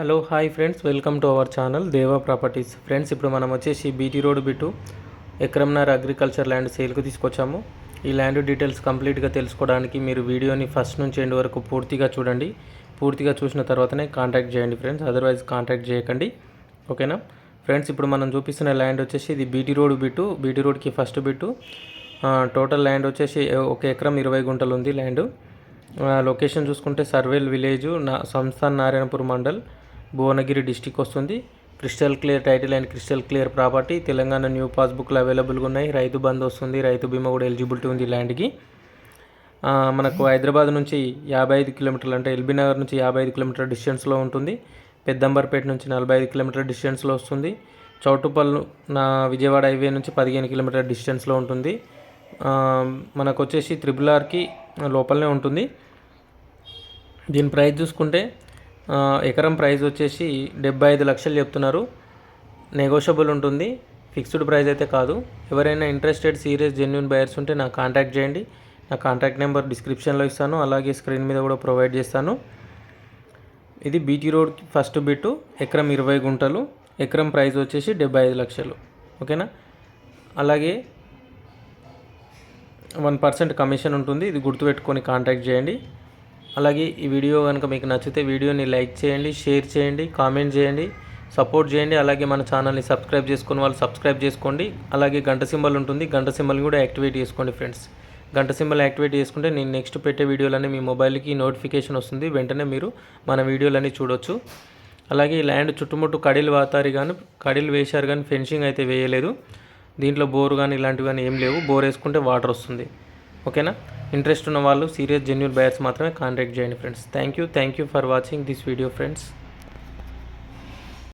Hello hi friends welcome to our channel Deva properties. Friends ఇప్పుడు మనం వచ్చేసి BT road బిటు ఎక్రమ్నార్ అగ్రికల్చర్ ల్యాండ్ సేల్కి తీసుకొచ్చాము. ఈ ల్యాండ్ డీటెయిల్స్ కంప్లీట్గా తెలుసుకోవడానికి మీరు వీడియోని ఫస్ట్ నుంచి ఎండ్ వరకు పూర్తిగా చూడండి. పూర్తిగా చూసిన తర్వాతనే కాంటాక్ట్ చేయండి ఫ్రెండ్స్. అదర్వైజ్ కాంటాక్ట్ చేయకండి. ఓకేనా? ఫ్రెండ్స్ ఇప్పుడు మనం చూపిస్తున్న ల్యాండ్ వచ్చేసి ఇది బీటీ రోడ్ బిటు బీటీ రోడ్కి ఫస్ట్ బిటు టోటల్ ల్యాండ్ వచ్చేసి ఒక ఎకరం ఇరవై గుంటలు ఉంది ల్యాండ్. లొకేషన్ చూసుకుంటే సర్వేల్ విలేజ్ నా సంస్థాన్ నారాయణపూర్ మండల్. భువనగిరి డిస్టిక్ వస్తుంది. Crystal clear title and crystal clear property. Telangana new పాస్బుక్లు అవైలబుల్గా ఉన్నాయి. రైతు బంద్ వస్తుంది. రైతు బీమా కూడా ఎలిజిబిలిటీ ఉంది ల్యాండ్కి. మనకు హైదరాబాద్ నుంచి యాభై ఐదు కిలోమీటర్లు అంటే ఎల్బీ నగర్ నుంచి యాభై ఐదు కిలోమీటర్ డిస్టెన్స్లో ఉంటుంది. పెద్దంబర్పేట నుంచి నలభై ఐదు కిలోమీటర్ డిస్టెన్స్లో వస్తుంది. చౌటుపల్లు నా విజయవాడ హైవే నుంచి పదిహేను కిలోమీటర్ డిస్టెన్స్లో ఉంటుంది. మనకు వచ్చేసి త్రిబుల్ ఆర్కి లోపలనే ఉంటుంది. దీని ప్రైస్ చూసుకుంటే ఎకరం ప్రైస్ వచ్చేసి డెబ్బై ఐదు లక్షలు చెప్తున్నారు. నెగోషియబుల్ ఉంటుంది. ఫిక్స్డ్ ప్రైస్ అయితే కాదు. ఎవరైనా ఇంట్రెస్టెడ్ సీరియస్ జెన్యున్ బయర్స్ ఉంటే నాకు కాంటాక్ట్ చేయండి. నా కాంటాక్ట్ నెంబర్ డిస్క్రిప్షన్లో ఇస్తాను. అలాగే స్క్రీన్ మీద కూడా ప్రొవైడ్ చేస్తాను. ఇది బీటీ రోడ్ ఫస్ట్ బిట్టు ఎకరం ఇరవై గుంటలు. ఎకరం ప్రైస్ వచ్చేసి డెబ్బై ఐదు లక్షలు. ఓకేనా? అలాగే వన్ పర్సెంట్ కమిషన్ ఉంటుంది. ఇది గుర్తుపెట్టుకొని కాంటాక్ట్ చేయండి. అలాగే ఈ వీడియో కనుక మీకు నచ్చితే వీడియోని లైక్ చేయండి షేర్ చేయండి కామెంట్ చేయండి సపోర్ట్ చేయండి. అలాగే మన ఛానల్ని సబ్స్క్రైబ్ చేసుకున్న వాళ్ళు సబ్స్క్రైబ్ చేసుకోండి. అలాగే గంట సింబల్ ఉంటుంది. గంట సింబల్ని కూడా యాక్టివేట్ చేసుకోండి ఫ్రెండ్స్. గంట సింబల్ యాక్టివేట్ చేసుకుంటే నేను నెక్స్ట్ పెట్టే వీడియోలన్నీ మీ మొబైల్కి నోటిఫికేషన్ వస్తుంది. వెంటనే మీరు మన వీడియోలన్నీ చూడొచ్చు. అలాగే ఈ ల్యాండ్ చుట్టుముట్టు కడిలు వాతారి కానీ కడిలు వేశారు కానీ ఫెన్సింగ్ అయితే వేయలేదు. దీంట్లో బోర్ కానీ ఇలాంటివి కానీ ఏం లేవు. బోర్ వేసుకుంటే వాటర్ వస్తుంది. ఓకేనా? ఇంట్రెస్ట్ ఉన్న వాళ్ళు సీరియస్ జెన్యున్ బయర్స్ మాత్రమే కాంటాక్ట్ చేయండి friends. Thank you thank you for watching this video friends.